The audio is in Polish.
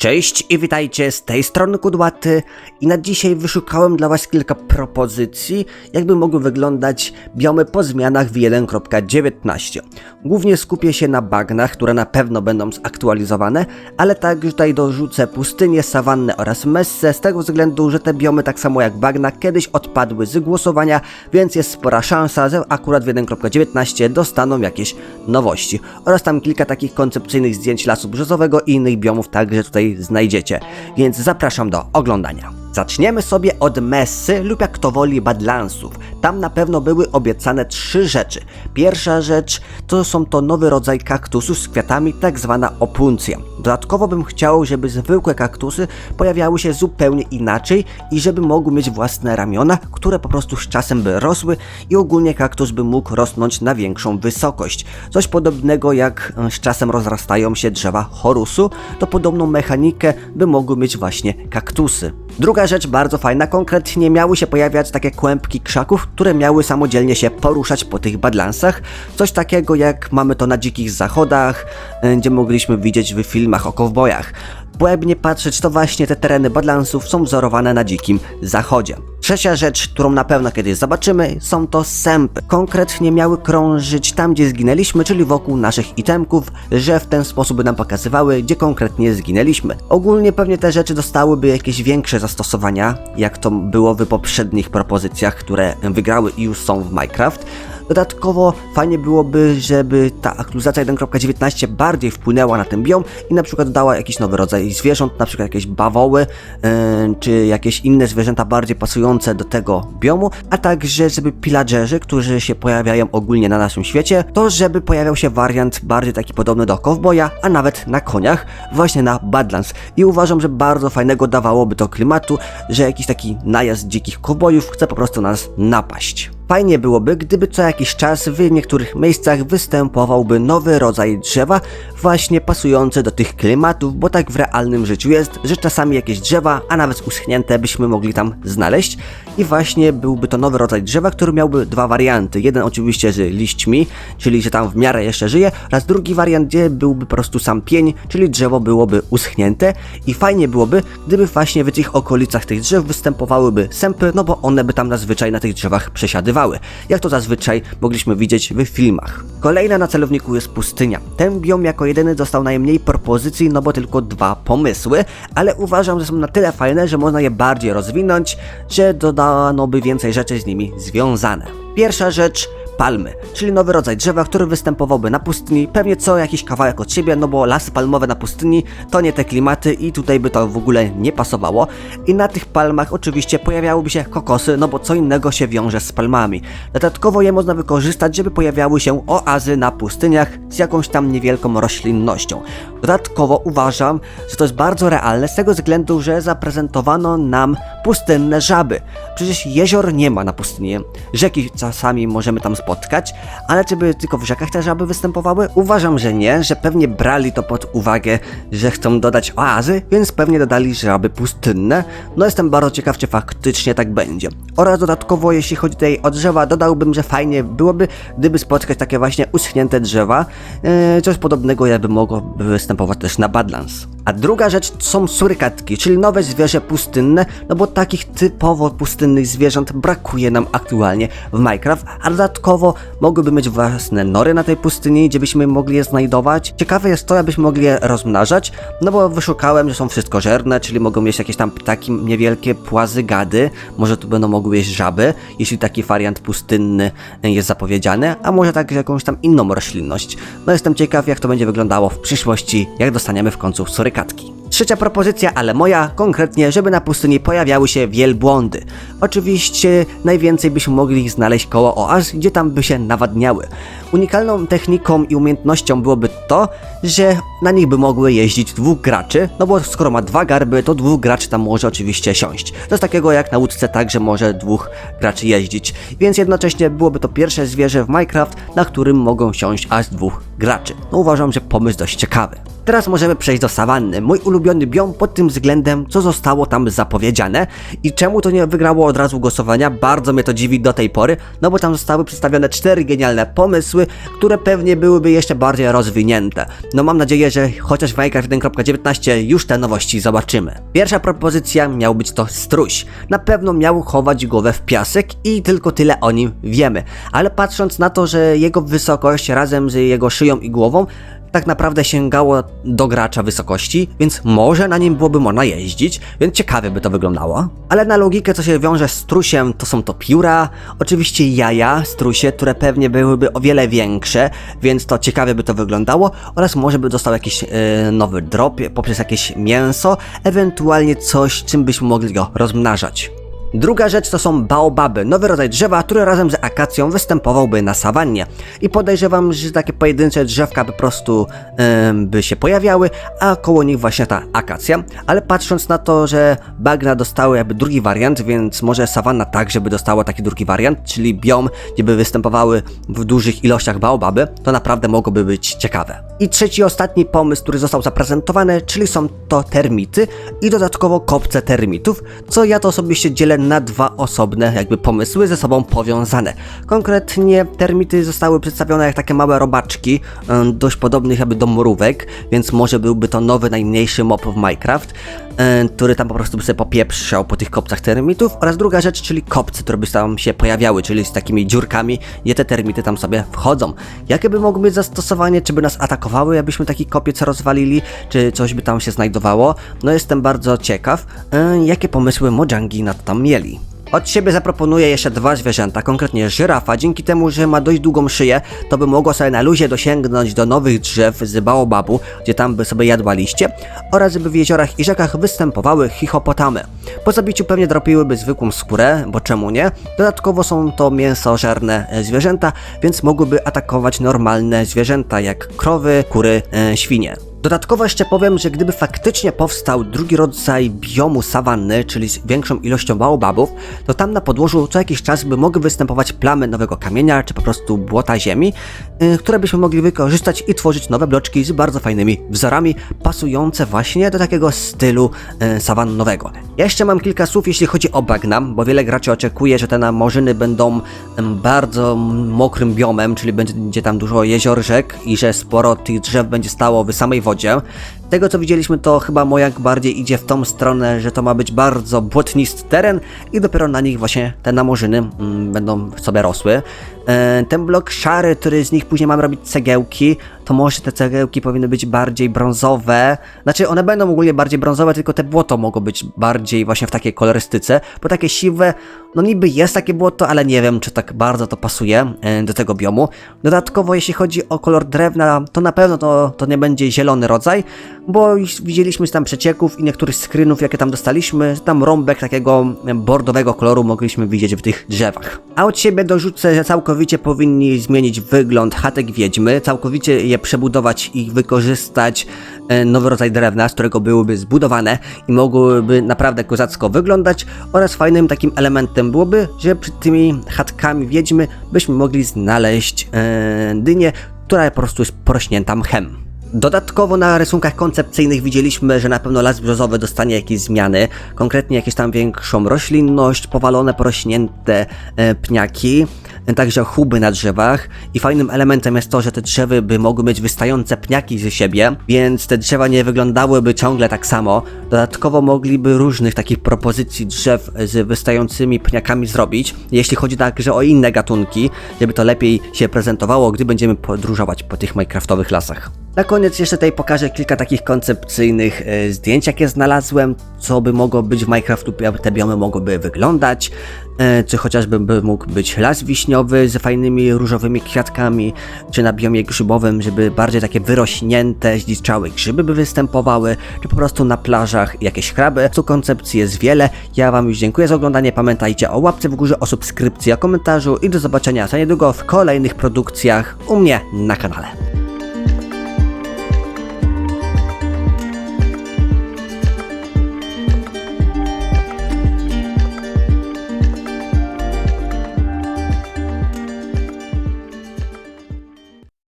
Cześć i witajcie z tej strony Kudłaty i na dzisiaj wyszukałem dla Was kilka propozycji, jakby mogły wyglądać biomy po zmianach w 1.19. Głównie skupię się na bagnach, które na pewno będą zaktualizowane, ale także tutaj dorzucę pustynię, sawannę oraz messę, z tego względu, że te biomy tak samo jak bagna kiedyś odpadły z głosowania, więc jest spora szansa, że akurat w 1.19 dostaną jakieś nowości. Oraz tam kilka takich koncepcyjnych zdjęć lasu brzozowego i innych biomów także tutaj znajdziecie, więc zapraszam do oglądania. Zaczniemy sobie od Messy lub jak to woli Badlandsów. Tam na pewno były obiecane trzy rzeczy. Pierwsza rzecz to są to nowy rodzaj kaktusów z kwiatami, tak zwana opuncja. Dodatkowo bym chciał, żeby zwykłe kaktusy pojawiały się zupełnie inaczej i żeby mogły mieć własne ramiona, które po prostu z czasem by rosły i ogólnie kaktus by mógł rosnąć na większą wysokość. Coś podobnego jak e, z czasem rozrastają się drzewa chorusu, to podobną mechanikę by mogły mieć właśnie kaktusy. Druga rzecz bardzo fajna, konkretnie miały się pojawiać takie kłębki krzaków, które miały samodzielnie się poruszać po tych badlansach. Coś takiego jak mamy to na dzikich zachodach, e, gdzie mogliśmy widzieć w filmach o kowbojach. Błębnie patrzeć, to właśnie te tereny badlansów są wzorowane na dzikim zachodzie. Trzecia rzecz, którą na pewno kiedyś zobaczymy, są to sępy. Konkretnie miały krążyć tam, gdzie zginęliśmy, czyli wokół naszych itemków, że w ten sposób by nam pokazywały, gdzie konkretnie zginęliśmy. Ogólnie pewnie te rzeczy dostałyby jakieś większe zastosowania, jak to było w poprzednich propozycjach, które wygrały i już są w Minecraft. Dodatkowo fajnie byłoby, żeby ta aktualizacja 1.19 bardziej wpłynęła na ten biom i na przykład dała jakiś nowy rodzaj zwierząt, na przykład jakieś bawoły, yy, czy jakieś inne zwierzęta bardziej pasujące do tego biomu, a także żeby pillagerzy, którzy się pojawiają ogólnie na naszym świecie, to żeby pojawiał się wariant bardziej taki podobny do cowboya, a nawet na koniach, właśnie na Badlands. I uważam, że bardzo fajnego dawałoby to klimatu, że jakiś taki najazd dzikich cowboyów chce po prostu nas napaść. Fajnie byłoby, gdyby co jakiś czas w niektórych miejscach występowałby nowy rodzaj drzewa, właśnie pasujący do tych klimatów, bo tak w realnym życiu jest, że czasami jakieś drzewa, a nawet uschnięte byśmy mogli tam znaleźć. I właśnie byłby to nowy rodzaj drzewa, który miałby dwa warianty. Jeden oczywiście z liśćmi, czyli że tam w miarę jeszcze żyje, oraz drugi wariant, gdzie byłby po prostu sam pień, czyli drzewo byłoby uschnięte. I fajnie byłoby, gdyby właśnie w tych okolicach tych drzew występowałyby sępy, no bo one by tam zazwyczaj na tych drzewach przesiadywały jak to zazwyczaj mogliśmy widzieć w filmach. Kolejna na celowniku jest pustynia. Ten biom jako jedyny dostał najmniej propozycji, no bo tylko dwa pomysły, ale uważam, że są na tyle fajne, że można je bardziej rozwinąć, że dodano by więcej rzeczy z nimi związane. Pierwsza rzecz palmy, czyli nowy rodzaj drzewa, który występowałby na pustyni, pewnie co jakiś kawałek od siebie, no bo lasy palmowe na pustyni to nie te klimaty i tutaj by to w ogóle nie pasowało. I na tych palmach oczywiście pojawiałyby się kokosy, no bo co innego się wiąże z palmami. Dodatkowo je można wykorzystać, żeby pojawiały się oazy na pustyniach z jakąś tam niewielką roślinnością. Dodatkowo uważam, że to jest bardzo realne z tego względu, że zaprezentowano nam pustynne żaby. Przecież jezior nie ma na pustyni. Rzeki czasami możemy tam spotkać, ale czy by tylko w rzekach te żaby występowały? Uważam, że nie, że pewnie brali to pod uwagę, że chcą dodać oazy, więc pewnie dodali żaby pustynne. No jestem bardzo ciekaw, czy faktycznie tak będzie. Oraz dodatkowo, jeśli chodzi tutaj o drzewa, dodałbym, że fajnie byłoby, gdyby spotkać takie właśnie uschnięte drzewa. Eee, coś podobnego jakby mogło występować też na Badlands. A druga rzecz są surykatki, czyli nowe zwierzę pustynne, no bo takich typowo pustynnych zwierząt brakuje nam aktualnie w Minecraft, a dodatkowo mogłyby mieć własne nory na tej pustyni, gdzie byśmy mogli je znajdować. Ciekawe jest to, abyśmy mogli je rozmnażać, no bo wyszukałem, że są wszystkożerne, czyli mogą mieć jakieś tam ptaki niewielkie, płazy, gady, może tu będą mogły jeść żaby, jeśli taki wariant pustynny jest zapowiedziany, a może także jakąś tam inną roślinność. No jestem ciekaw, jak to będzie wyglądało w przyszłości, jak dostaniemy w końcu surykatki. Trzecia propozycja, ale moja, konkretnie, żeby na pustyni pojawiały się wielbłądy. Oczywiście najwięcej byśmy mogli ich znaleźć koło oaz, gdzie tam by się nawadniały. Unikalną techniką i umiejętnością byłoby to, że na nich by mogły jeździć dwóch graczy, no bo skoro ma dwa garby, to dwóch graczy tam może oczywiście siąść. To jest takiego jak na łódce także może dwóch graczy jeździć, więc jednocześnie byłoby to pierwsze zwierzę w Minecraft, na którym mogą siąść aż dwóch graczy. No uważam, że pomysł dość ciekawy. Teraz możemy przejść do sawanny, mój ulubiony biom pod tym względem, co zostało tam zapowiedziane i czemu to nie wygrało od razu głosowania, bardzo mnie to dziwi do tej pory, no bo tam zostały przedstawione cztery genialne pomysły, które pewnie byłyby jeszcze bardziej rozwinięte. No mam nadzieję, że chociaż w Minecraft 1.19 już te nowości zobaczymy. Pierwsza propozycja miał być to struś. Na pewno miał chować głowę w piasek i tylko tyle o nim wiemy, ale patrząc na to, że jego wysokość razem z jego szyją i głową tak naprawdę sięgało do gracza wysokości, więc może na nim byłoby można jeździć, więc ciekawie by to wyglądało. Ale na logikę, co się wiąże z strusiem, to są to pióra, oczywiście jaja strusie, które pewnie byłyby o wiele większe, więc to ciekawie by to wyglądało, oraz może by dostał jakiś e, nowy drop poprzez jakieś mięso, ewentualnie coś, czym byśmy mogli go rozmnażać. Druga rzecz to są baobaby, nowy rodzaj drzewa, który razem z akacją występowałby na sawannie. I podejrzewam, że takie pojedyncze drzewka po prostu em, by się pojawiały, a koło nich właśnie ta akacja. Ale patrząc na to, że bagna dostały jakby drugi wariant, więc może sawanna tak, żeby dostała taki drugi wariant, czyli biom, gdzie by występowały w dużych ilościach baobaby, to naprawdę mogłoby być ciekawe. I trzeci, ostatni pomysł, który został zaprezentowany, czyli są to termity i dodatkowo kopce termitów, co ja to osobiście dzielę na dwa osobne jakby pomysły ze sobą powiązane. Konkretnie termity zostały przedstawione jak takie małe robaczki, dość podobnych jakby do mrówek, więc może byłby to nowy, najmniejszy mob w Minecraft, który tam po prostu by sobie popieprzał po tych kopcach termitów oraz druga rzecz, czyli kopce, które by tam się pojawiały, czyli z takimi dziurkami, gdzie te termity tam sobie wchodzą. Jakie by mogły być zastosowanie, czy by nas atakowały, jakbyśmy taki kopiec rozwalili, czy coś by tam się znajdowało? No jestem bardzo ciekaw, em, jakie pomysły Mojangi na to tam mieli. Od siebie zaproponuję jeszcze dwa zwierzęta, konkretnie żyrafa. Dzięki temu, że ma dość długą szyję, to by mogło sobie na luzie dosięgnąć do nowych drzew z baobabu, gdzie tam by sobie jadła liście, oraz by w jeziorach i rzekach występowały hichopotamy. Po zabiciu pewnie dropiłyby zwykłą skórę, bo czemu nie? Dodatkowo są to mięsożerne e, zwierzęta, więc mogłyby atakować normalne zwierzęta, jak krowy, kury, e, świnie. Dodatkowo jeszcze powiem, że gdyby faktycznie powstał drugi rodzaj biomu sawanny, czyli z większą ilością baobabów, to tam na podłożu co jakiś czas by mogły występować plamy nowego kamienia, czy po prostu błota ziemi, yy, które byśmy mogli wykorzystać i tworzyć nowe bloczki z bardzo fajnymi wzorami, pasujące właśnie do takiego stylu yy, sawannowego. Ja jeszcze mam kilka słów, jeśli chodzi o bagna, bo wiele graczy oczekuje, że te namorzyny będą bardzo mokrym biomem, czyli będzie tam dużo jezior, rzek i że sporo tych drzew będzie stało w samej wodzie. Tego co widzieliśmy to chyba Mojang bardziej idzie w tą stronę, że to ma być bardzo błotnisty teren i dopiero na nich właśnie te namorzyny mm, będą sobie rosły. E, ten blok szary, który z nich później mamy robić cegiełki, to może te cegiełki powinny być bardziej brązowe. Znaczy one będą ogólnie bardziej brązowe, tylko te błoto mogło być bardziej właśnie w takiej kolorystyce, bo takie siwe, no niby jest takie błoto, ale nie wiem czy tak bardzo to pasuje e, do tego biomu. Dodatkowo jeśli chodzi o kolor drewna, to na pewno to, to nie będzie zielony rodzaj, bo widzieliśmy tam przecieków i niektórych screenów, jakie tam dostaliśmy, tam rąbek takiego bordowego koloru mogliśmy widzieć w tych drzewach. A od siebie dorzucę, że całkowicie powinni zmienić wygląd chatek wiedźmy, całkowicie je przebudować i wykorzystać e, nowy rodzaj drewna, z którego byłyby zbudowane i mogłyby naprawdę kozacko wyglądać oraz fajnym takim elementem byłoby, że przed tymi chatkami wiedźmy byśmy mogli znaleźć e, dynię, która po prostu jest porośnięta mchem. Dodatkowo na rysunkach koncepcyjnych widzieliśmy, że na pewno las brzozowy dostanie jakieś zmiany, konkretnie jakieś tam większą roślinność, powalone, porośnięte e, pniaki, także chuby na drzewach i fajnym elementem jest to, że te drzewy by mogły mieć wystające pniaki ze siebie, więc te drzewa nie wyglądałyby ciągle tak samo. Dodatkowo mogliby różnych takich propozycji drzew z wystającymi pniakami zrobić, jeśli chodzi także o inne gatunki, żeby to lepiej się prezentowało, gdy będziemy podróżować po tych minecraftowych lasach. Na koniec jeszcze tutaj pokażę kilka takich koncepcyjnych e, zdjęć, jakie znalazłem, co by mogło być w Minecraftu, jak te biomy mogłyby wyglądać, e, czy chociażby by mógł być las wiśniowy z fajnymi różowymi kwiatkami, czy na biomie grzybowym, żeby bardziej takie wyrośnięte, zdziczałe grzyby by występowały, czy po prostu na plażach jakieś kraby. Tu koncepcji jest wiele. Ja wam już dziękuję za oglądanie, pamiętajcie o łapce w górze, o subskrypcji, o komentarzu i do zobaczenia za niedługo w kolejnych produkcjach u mnie na kanale.